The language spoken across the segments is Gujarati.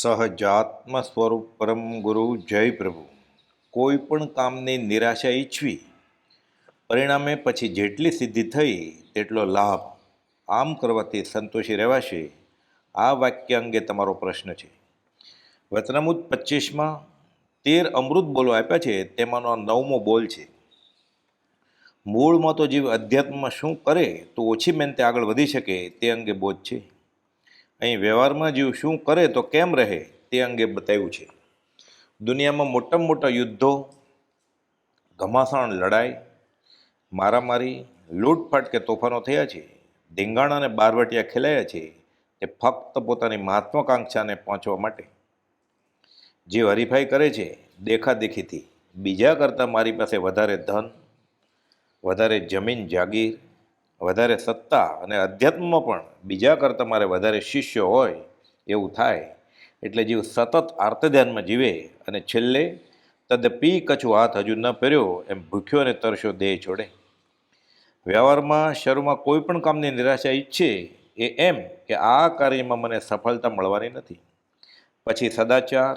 સહજાત્મ સ્વરૂપ પરમ ગુરુ જય પ્રભુ. કોઈ પણ કામની નિરાશા ઈચ્છવી, પરિણામે પછી જેટલી સિદ્ધિ થઈ તેટલો લાભ આમ કરવાથી સંતોષી રહેવાશે, આ વાક્ય અંગે તમારો પ્રશ્ન છે. વચનામૂત પચીસમાં તેર અમૃત બોલો આપ્યા છે, તેમાંનો નવમો બોલ છે. મૂળમાં તો જીવ અધ્યાત્મમાં શું કરે તો ઓછી મહેનતે આગળ વધી શકે તે અંગે બોધ છે. અહીં વ્યવહારમાં જીવ શું કરે તો કેમ રહે તે અંગે બતાવ્યું છે. દુનિયામાં મોટામાં મોટા યુદ્ધો, ઘમાસાણ લડાઈ, મારામારી, લૂંટફાટ કે તોફાનો થયા છે. ધીંગાણા અને બારવટિયા ખેલાયા છે તે ફક્ત પોતાની મહત્વાકાંક્ષાને પહોંચવા માટે. જે હરીફાઈ કરે છે દેખાદેખીથી. બીજા કરતાં મારી પાસે વધારે ધન, વધારે જમીન, જાગીર વધારે સત્તા અને અધ્યાત્મમાં પણ બીજા કરતાં મારે વધારે શિષ્યો હોય એવું થાય. એટલે જીવ સતત આર્તધ્યાનમાં જીવે અને છેલ્લે તદપી કછું હાથ હજુ ન પહેર્યો એમ ભૂખ્યો અને તરશો દેહ છોડે. વ્યવહારમાં, શરૂમાં કોઈ પણ કામની નિરાશા ઈચ્છે એ એમ કે આ કાર્યમાં મને સફળતા મળવાની નથી. પછી સદાચાર,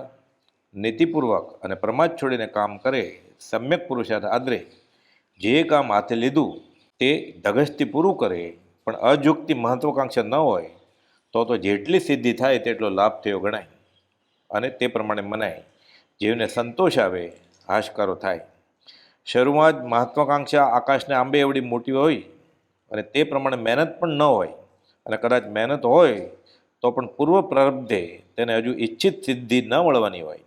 નીતિપૂર્વક અને પ્રમાદ છોડીને કામ કરે, સમ્યક પુરુષાર્થ આદરે, જે કામ હાથે લીધું તે ધગશથી પૂરું કરે, પણ અજુગતી મહત્વાકાંક્ષા ન હોય, તો તો જેટલી સિદ્ધિ થાય તેટલો લાભ થયો ગણાય. અને તે પ્રમાણે મનાય. જીવને સંતોષ આવે, હાશકારો થાય. શરૂમાં જ મહત્વાકાંક્ષા આકાશને આંબે એવડી મોટી હોય અને તે પ્રમાણે મહેનત પણ ન હોય. અને કદાચ મહેનત હોય, તો પણ પૂર્વ પ્રારબ્ધે તેને હજુ ઈચ્છિત સિદ્ધિ ન મળવાની હોય.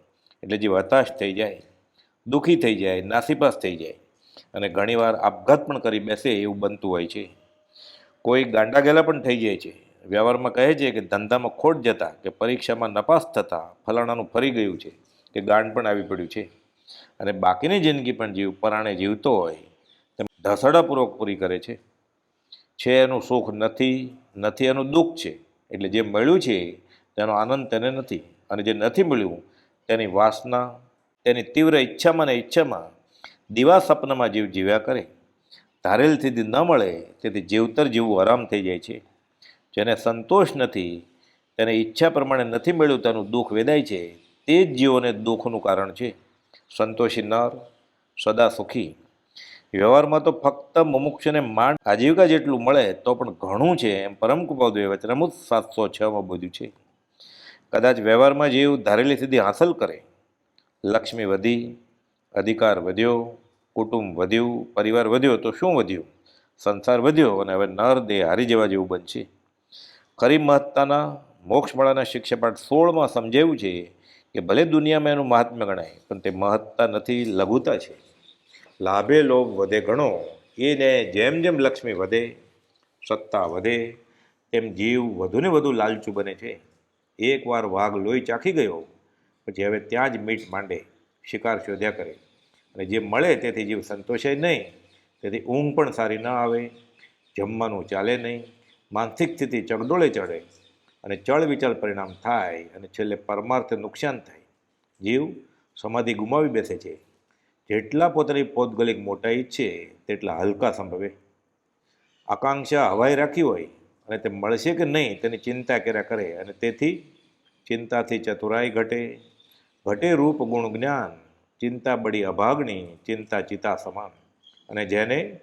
એટલે જે હતાશ થઈ જાય, દુઃખી થઈ જાય, નાસીપાસ થઈ જાય. અને ઘણીવાર આપઘાત પણ કરી બેસે એવું બનતું હોય છે. કોઈ ગાંડા ગેલા પણ થઈ જાય છે. વ્યવહારમાં કહે છે કે ધંધામાં ખોટ જતા, કે પરીક્ષામાં નપાસ થતાં, ફલાણાનું ફરી ગયું છે, કે ગાંડ પણ આવી પડ્યું છે. અને બાકીની જિંદગી પણ જીવ, પરાણે જીવતો હોય, તેમ ઢસડાપૂર્વક પૂરી કરે છે. છે એનું સુખ નથી નથી એનું દુઃખ છે. એટલે જે મળ્યું છે, તેનો આનંદ તેને નથી. અને જે નથી મળ્યું, તેની વાસના, તેની તીવ્ર ઈચ્છામાં ને ઈચ્છામાં દીવા સપનામાં જીવ જીવ્યા કરે. ધારેલ સિદ્ધિ ન મળે તેથી જીવતર જીવવું આરામ થઈ જાય છે. જેને સંતોષ નથી, તેને ઈચ્છા પ્રમાણે નથી મળ્યું તેનું દુઃખ વેદાય છે. તે જ જીવોને દુઃખનું કારણ છે. સંતોષી નર, સદા સુખી. વ્યવહારમાં તો ફક્ત મુમુક્ષને માંડ આજીવિકા જેટલું મળે તો પણ ઘણું છે એમ પરમ કૃપાદેવ વચનામૃત સાતસો છમાં બધું છે. કદાચ વ્યવહારમાં જીવ ધારેલી સિદ્ધિ હાંસલ કરે. લક્ષ્મી વધી અધિકાર વધ્યો, કુટુંબ વધ્યું, પરિવાર વધ્યો, તો શું વધ્યું? સંસાર વધ્યો અને હવે નર દેહ હારી જવા જેવું બનશે. ખરી મહત્તાના મોક્ષમાળાના શિક્ષાપાઠ સોળમાં સમજાવ્યું છે કે ભલે દુનિયામાં એનું મહાત્મ્ય ગણાય, પણ તે મહત્તા નથી, લઘુતા છે. લાભે લોભ વધે ઘણો, એને જેમ જેમ લક્ષ્મી વધે, સત્તા વધે, તેમ જીવ વધુને વધુ લાલચું બને છે. એકવાર વાઘ લોહી ચાખી ગયો, પછી હવે ત્યાં જ મીઠ માંડે, શિકાર શોધ્યા કરે. અને જે મળે તેથી જીવ સંતોષાય નહીં. તેથી ઊંઘ પણ સારી ન આવે, જમવાનું ચાલે નહીં, માનસિક સ્થિતિ ચગડોળે ચડે અને ચળ વિચળ પરિણામ થાય અને છેલ્લે પરમાર્થ નુકસાન થાય. જીવ સમાધિ ગુમાવી બેસે છે. જેટલા પોતાની પૌદ્ગલિક મોટાઈ ઈચ્છે તેટલા હલકા સંભવે. આકાંક્ષા હવાઈ રાખી હોય અને તે મળશે કે નહીં તેની ચિંતા કર્યા કરે અને તેથી ચિંતાથી ચતુરાઈ ઘટે. ઘટે રૂપ ગુણ જ્ઞાન ચિંતા બળી અભાગણી, ચિંતા ચિતા સમાન. અને જેને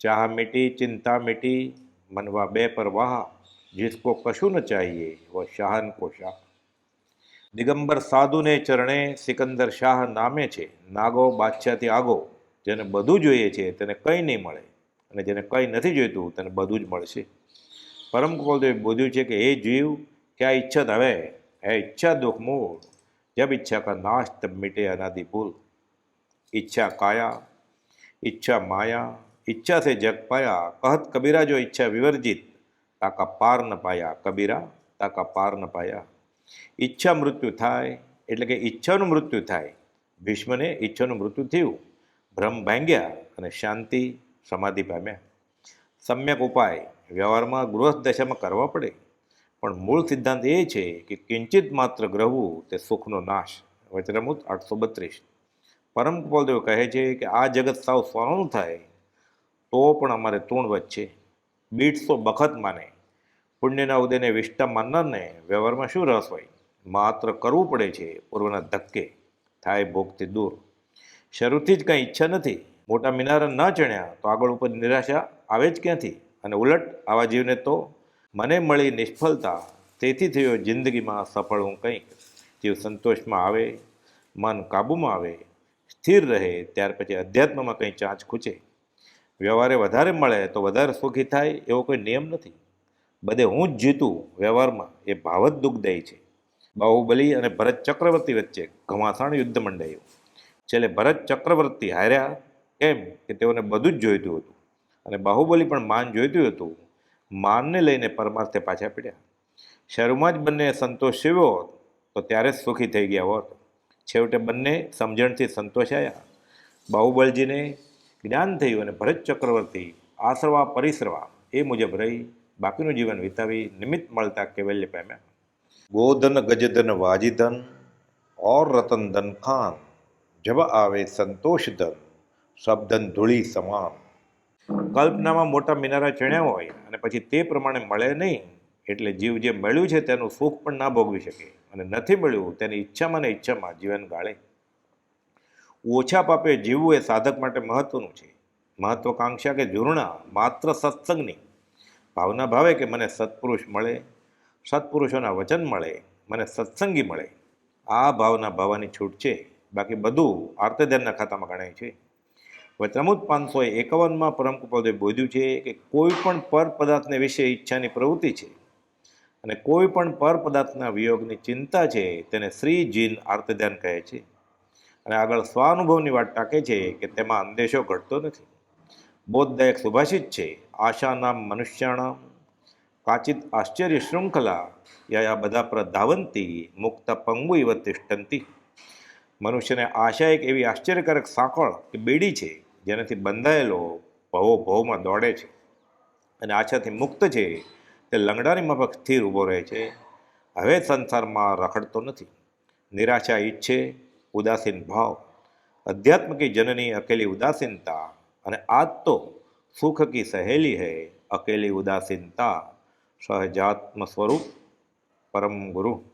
ચાહ મીટી ચિંતા મીટી મનવા બે પરવાહ, જીસકો કશું ન ચાહીએ, વો શાહન કો શાહ. દિગંબર સાધુને ચરણે સિકંદર શાહ નામે છે. નાગો બાદશાહથી આગો, જેને બધું જોઈએ છે, તેને કંઈ નહીં મળે. અને જેને કંઈ નથી જોઈતું, તેને બધું જ મળશે. પરમ કોલદેવે બોધ્યું છે કે એ જીવ, ક્યાં ઈચ્છત હવે હે ઈચ્છા દુઃખ મૂળ. જબ ઈચ્છા કા નાશ તબ મિટે અનાદિ ભૂલ ઈચ્છા કાયા ઈચ્છા માયા ઈચ્છા से जग पाया कहत कबीरा जो इच्छा विवर्जित તાકા પાર ન પાયા કબીરા તાકા પાર ન પાયા ઈચ્છા મૃત્યુ થાય એટલે કે ઈચ્છાનું મૃત્યુ થાય ભીષ્મને ઈચ્છાનું મૃત્યુ થયું ભ્રમ ભાંગ્યા અને શાંતિ સમાધિ પામ્યા સમ્યક ઉપાય વ્યવહારમાં ગૃહસ્થ દશામાં કરવા પડે પણ મૂળ સિદ્ધાંત એ છે કે કિંચિત માત્ર ગ્રહવું તે સુખનો નાશ. વચનામૃત આઠસો બત્રીસ. પરમ કૃપાલદેવ કહે છે કે આ જગત સાવ સ્વાણું થાય તો પણ અમારે તૃણ વચ્ચે. બીટસો બખત માને. પુણ્યના ઉદયને વિષ્ટા માનનારને વ્યવહારમાં શું રસ હોય? માત્ર કરવું પડે છે પૂર્વના ધક્કે. થાય ભોગથી દૂર. શરૂથી જ કંઈ ઈચ્છા નથી. મોટા મિનારા ન ચણ્યા તો આગળ ઉપર નિરાશા આવે જ ક્યાંથી? અને ઉલટ આવા જીવને તો મને મળી નિષ્ફળતા, તેથી થયો જિંદગીમાં સફળ હું કંઈક. જીવ સંતોષમાં આવે, મન કાબૂમાં આવે, સ્થિર રહે, ત્યાર પછી અધ્યાત્મમાં કંઈ ચાંચ ખૂચે. વ્યવહારે વધારે મળે તો વધારે સુખી થાય એવો કોઈ નિયમ નથી. બધે હું જ જીતું વ્યવહારમાં એ ભાવ જ દુઃખદાયી છે. બાહુબલી અને ભરત ચક્રવર્તી વચ્ચે ઘમાસાણ યુદ્ધ મંડાયું. છેલ્લે ભરત ચક્રવર્તી હાર્યા. કેમ? કે તેઓને બધું જ જોઈતું હતું. અને બાહુબલી પણ માન જોઈતું હતું. માનને લઈને પરમાર્થે પાછા પડ્યા. શરૂમાં જ બંને સંતોષ સેવ્યો તો ત્યારે જ સુખી થઈ ગયા હોત. છેવટે બંને સમજણથી સંતોષાયા બાહુબલજીને જ્ઞાન થયું અને ભરત ચક્રવર્તી આસરવા પરિસરવા એ મુજબ રહી બાકીનું જીવન વિતાવી નિમિત્ત મળતા કેવલ્ય પામ્યા ગોધન, ગજધન, વાજીધન, ઓર રતન ધન ખાન, જબ આવે સંતોષ ધન શબ્દન ધૂળી સમાન. કલ્પનામાં મોટા મિનારા ચણ્યા હોય અને પછી તે પ્રમાણે મળે નહીં, એટલે જીવ જે મળ્યું છે તેનું સુખ પણ ના ભોગવી શકે અને નથી મળ્યું તેની ઈચ્છામાં ને ઈચ્છામાં જીવન ગાળે. ઓછા પાપે જીવવું એ સાધક માટે મહત્વનું છે. મહત્વકાંક્ષા કે ઝૂરણા માત્ર સત્સંગની. ભાવના ભાવે કે મને સત્પુરુષ મળે, સત્પુરુષોના વચન મળે, મને સત્સંગી મળે. આ ભાવના ભાવવાની છૂટ છે. બાકી બધું આર્તધ્યાનના ખાતામાં ગણાય છે. વચનામૃત પાંચસો એકાવનમાં પરમકૃપાદે બોધ્યું છે કે કોઈ પણ પર પદાર્થને વિશે ઈચ્છાની પ્રવૃત્તિ છે અને કોઈ પણ પર પદાર્થના વિયોગની ચિંતા છે તેને શ્રી જીન આર્તધ્યાન કહે છે. અને આગળ સ્વાનુભવની વાત ટાંકે છે કે તેમાં અંદેશો ઘટતો નથી. બોધદાયક સુભાષિત છે, આશાનામ મનુષ્યાણામ, કાચિત આશ્ચર્ય શૃંખલા, યા બધા પર ધાવંતી મુક્ત પંગુ ઇવ તિષ્ઠંતી મનુષ્યને આશા એક એવી આશ્ચર્યકારક સાંકળ કે બેડી છે જેનાથી બંધાયેલો ભવો ભવમાં દોડે છે. અને આશાથી મુક્ત છે તે લંગડાની માફક સ્થિર ઊભો રહે છે. હવે સંસારમાં રખડતો નથી. નિરાશા ઈચ્છે, ઉદાસીન ભાવ. આધ્યાત્મકી જનની અકેલી ઉદાસીનતા અને આજ તો સુખ કી સહેલી હૈ અકેલી ઉદાસીનતા. સહજાત્મ સ્વરૂપ પરમ ગુરુ.